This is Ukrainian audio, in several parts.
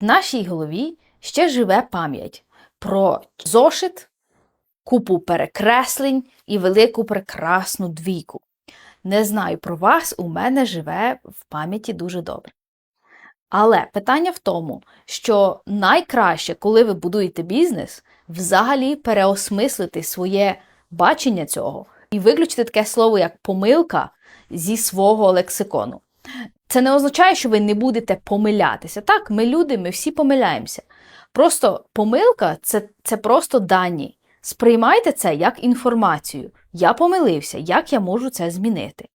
В нашій голові ще живе пам'ять про зошит, купу перекреслень і велику прекрасну двійку. Не знаю про вас, у мене живе в пам'яті дуже добре. Але питання в тому, що найкраще, коли ви будуєте бізнес, взагалі переосмислити своє бачення цього і виключити таке слово, як помилка зі свого лексикону. Це не означає, що ви не будете помилятися. Так, ми люди, ми всі помиляємося. Просто помилка це, це просто дані. Сприймайте це як інформацію. Я помилився, як я можу це змінити.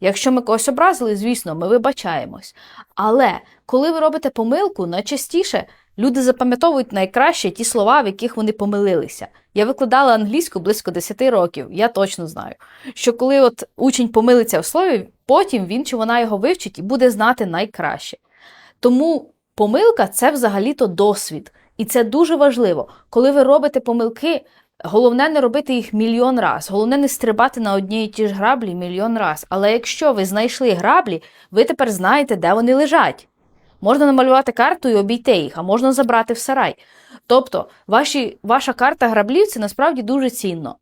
Якщо ми когось образили, звісно, ми вибачаємось. Але коли ви робите помилку, найчастіше люди запам'ятовують найкраще ті слова, в яких вони помилилися. Я викладала англійську близько 10 років, я точно знаю, що коли от учень помилиться в слові, потім він чи вона його вивчить і буде знати найкраще. Тому помилка це взагалі-то досвід. І це дуже важливо. Коли ви робите помилки, головне не робити їх мільйон раз. Головне не стрибати на одній і ті ж граблі мільйон раз. Але якщо ви знайшли граблі, ви тепер знаєте, де вони лежать. Можна намалювати карту і обійти їх, а можна забрати в сарай. Тобто, ваші, ваша карта граблів це насправді дуже цінно.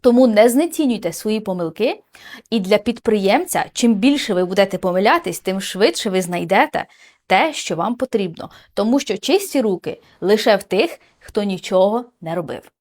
Тому не знецінюйте свої помилки, і для підприємця, чим більше ви будете помилятись, тим швидше ви знайдете те, що вам потрібно, тому що чисті руки лише в тих, хто нічого не робив.